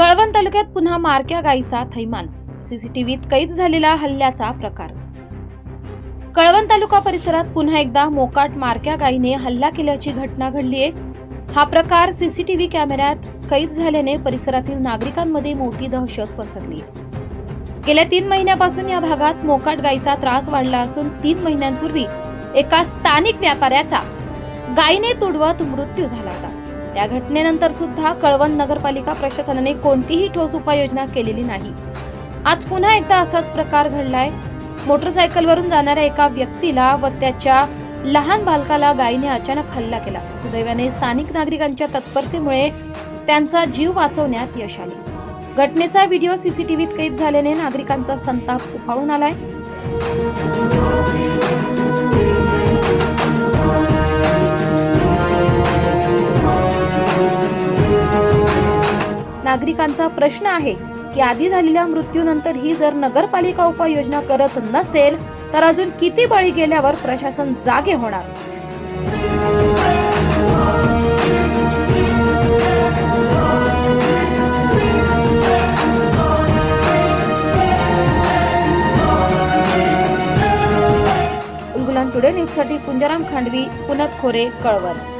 कळवण तालुक्यात पुन्हा मारक्या गायीचा थैमान. सीसीटीव्हीत कैद झालेला हल्ल्याचा प्रकार. कळवण तालुका परिसरात पुन्हा एकदा मोकाट मारक्या गायीने हल्ला केल्याची घटना घडली आहे हा प्रकार सीसीटीव्ही कॅमेऱ्यात कैद झाल्याने परिसरातील नागरिकांमध्ये मोठी दहशत पसरली. आहे. गेल्या तीन महिन्यापासून या भागात मोकाट गायीचा त्रास वाढला असून तीन महिन्यांपूर्वी एका स्थानिक व्यापाऱ्याचा गायीने तुडवत मृत्यू झाला होता. त्या घटनेनंतर सुद्धा कळवण नगरपालिका प्रशासनाने कोणतीही ठोस उपाययोजना केलेली नाही. आज पुन्हा एकदा असाच प्रकार घडलाय. मोटरसायकलवरून जाणाऱ्या एका व्यक्तीला व त्याच्या लहान बालकाला गायीने अचानक हल्ला केला. सुदैवाने स्थानिक नागरिकांच्या तत्परतेमुळे त्यांचा जीव वाचवण्यात यश आले. घटनेचा व्हिडिओ सीसीटीव्हीत कैद झाल्याने नागरिकांचा संताप उफाळून आलाय. नागरिकांचा प्रश्न आहे की आधी झालेल्या मृत्यूनंतर ही जर नगरपालिका उपाययोजना करत नसेल तर अजून किती बळी गेल्यावर प्रशासन जागे होणार? टुडे न्यूजसाठी पुंजाराम खांडवी पुनत खोरे कळवण.